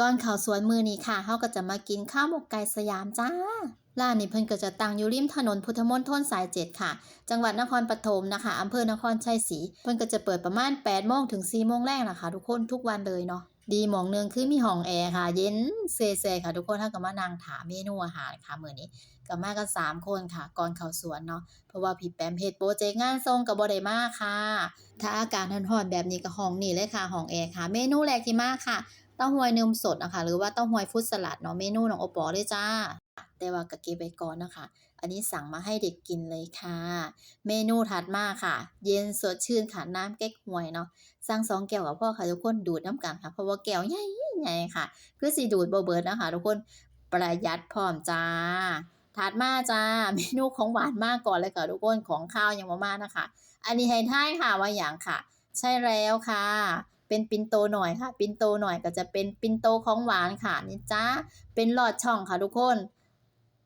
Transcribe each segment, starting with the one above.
ก่อนข่าวสวนมือนี้ค่ะเขาก็จะมากินข้าวหมกไก่สยามจ้าร้านนี้เพิ่นก็จะตั้งอยู่ริมถนนพุทธมณฑลสายเจ็ดค่ะ จังหวัดนครปฐมนะคะอำเภอนครชัยศรีเพิ่นก็จะเปิดประมาณ8โมงถึง4โมงแรกนะคะ ทุกคนทุกวันเลยเนาะดีหมองหนึงคือมีห้องแอร์ค่ะ เย็นเซๆค่ะ ทุกคนถ้าก็มานั่งถามเมนูอาหารค่ะมื้อนี้ก็มากันสามคนค่ะ ก่อนเข้าสวนเนาะเพราะว่าพี่แปมเฮ็ดโปรเจกต์งานส่งก็บ่ได้มาค่ะ ถ้าอากาศร้อนๆแบบนี้ก็ห้องนี่เลยค่ะห้องแอร์ค่ะ เมนูแรกที่มาค่ะ เต้าหวยนมสดนะคะ หรือว่าเต้าหวยฟุตสลัดเนาะเมนูน้องโอปอเลยจ้า แต่ว่าก็เก็บไว้ก่อนนะคะ อันนี้สั่งมาให้เด็กกินเลยค่ะ เมนูถัดมาค่ะ เย็นสดชื่นค่ะน้ำเก๊กฮวยเนาะสั่งสองแก้วกับพ่อค่ะทุกคนดูดน้ำกันค่ะ เพราะว่าแก้วใหญ่ใหญ่ค่ะ คือสิดูดบ่เบิดนะคะ ทุกคนประหยัดพร้อมจ้าถัดมาจ้าเมนูของหวานมากก่อนเลยค่ะทุกคนของข้าวยังบ่มานะคะ อันนี้ให้ทายค่ะว่าอย่างค่ะ ใช่แล้วค่ะ เป็นปินโตหน่อยค่ะ ปินโตหน่อยก็จะเป็นปินโตของหวานค่ะนี่จ้าเป็นหลอดช่องค่ะทุกคน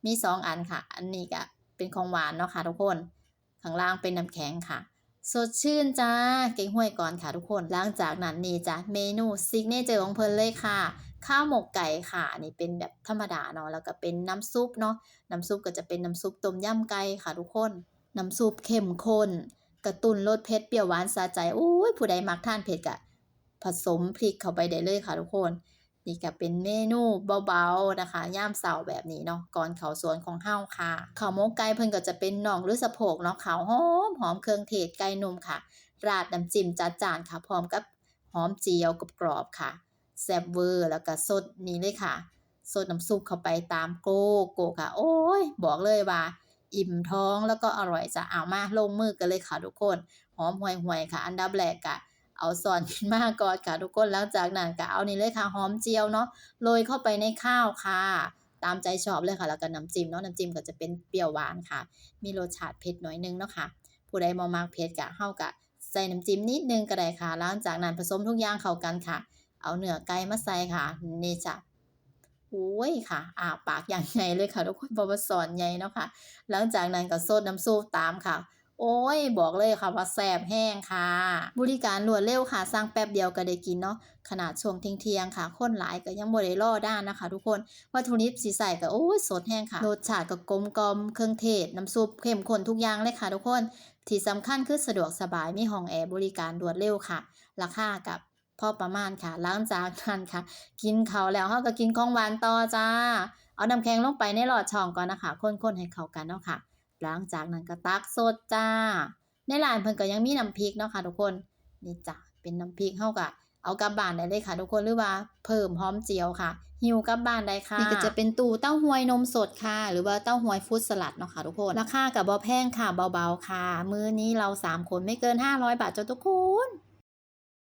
มีสองอันค่ะ อันนี้ก็เป็นของหวานเนาะค่ะทุกคน ข้างล่างเป็นน้ำแข็งค่ะสดชื่นจ้า เก่งห้วยก่อนค่ะทุกคน หลังจากนั้นนี่จ้ะเมนูซิกเนเจอร์ของเพิ่นเลยค่ะ ข้าวหมกไก่ค่ะ นี่เป็นแบบธรรมดาเนาะ แล้วก็เป็นน้ำซุปเนาะ น้ำซุปก็จะเป็นน้ำซุปต้มยำไก่ค่ะทุกคน น้ำซุปเข้มข้น กระตุ้นรสเผ็ดเปรี้ยวหวานสะใจ โอ้ยผู้ใดมักทานเผ็ดก็ ผสมพริกเข้าไปได้เลยค่ะทุกคน นี่ก็เป็นเมนูเบาๆนะคะย่ามเสาร์แบบนี้เนาะก่อนเขาสวนของเฮาค่ะข้าวหมกไก่เพิ่นก็จะเป็นน่องหรือสะโพกเนาะขาวหอมหอมเครื่องเทศไก่นุ่มค่ะ ราดน้ำจิ้มจัดจานค่ะ พร้อมกับหอมเจียวกรอบๆค่ะแซ่บเวอร์แล้วก็สดนี่เลยค่ะสดน้ำซุปเข้าไปตามโกโก้ค่ะ โอ้ย บอกเลยว่า อิ่มท้องแล้วก็อร่อยจะเอามาลงมือกันเลยค่ะทุกคน หอมห่วยๆค่ะ อันดับแรกกะ เอาซอนขึ้นมาก่อนค่ะทุกคนหลังจากนั้นก็เอานี่เลยค่ะหอมเจียวเนาะโรยเข้าไปในข้าวค่ะ ตามใจชอบเลยค่ะ แล้วก็น้ำจิ้มเนาะน้ำจิ้มก็จะเป็นเปรี้ยวหวานค่ะ มีรสชาติเผ็ดหน่อยนึงเนาะค่ะ ผู้ใดบ่มักเผ็ดก็เฮาก็ใส่น้ำจิ้มนิดนึงก็ได้ค่ะหลังจากนั้นผสมทุกอย่างเข้ากันค่ะ เอาเนื้อไก่มาใส่ค่ะนี่จ้ะโอ้ยค่ะอาปากอย่างใหญ่เลยค่ะ ทุกคนเพราะว่าสอนใหญ่เนาะค่ะ หลังจากนั้นก็ซดน้ำซุปตามค่ะ โอ้ย บอกเลยค่ะว่าแซบแห้งค่ะ บริการรวดเร็วค่ะสั่งแป๊บเดียวก็ได้กินเนาะขนาดช่วงเที่ยงๆค่ะคนหลายก็ยังบ่ได้รอด้านนะคะ ทุกคนวัตถุดิบสีใสก็โอ้ยสดแห้งค่ะรสชาติก็กลมกลมเครื่องเทศ น้ำซุปเข้มข้นทุกอย่างเลยค่ะทุกคน ที่สำคัญคือสะดวกสบายมีห้องแอร์บริการรวดเร็วค่ะ ราคากับพอประมาณค่ะหลังจากนั้นค่ะ กินเขาแล้วเฮาก็กินของหวานต่อจ้า เอาน้ำแข็งลงไปในหลอดช่องก่อนนะคะคนๆให้เข้ากันเนาะค่ะ หลังจากนั้นก็ตักสดจ้า ในร้านเพิ่นก็ยังมีน้ำพริกเนาะค่ะทุกคน นี่จ้ะเป็นน้ำพริกเฮาก็เอากลับบ้านได้เลยค่ะ ทุกคนหรือว่าเพิ่มหอมเจียวค่ะ หิวกลับบ้านได้ค่ะนี่ก็จะเป็นตู้เต้าหวยนมสดค่ะ หรือว่าเต้าหวยฟรุตสลัดเนาะค่ะทุกคนราคากับบอแพงค่ะเบาๆค่ะ มื้อนี้เราสามคนไม่เกิน 500 บาทจ้ะทุกคน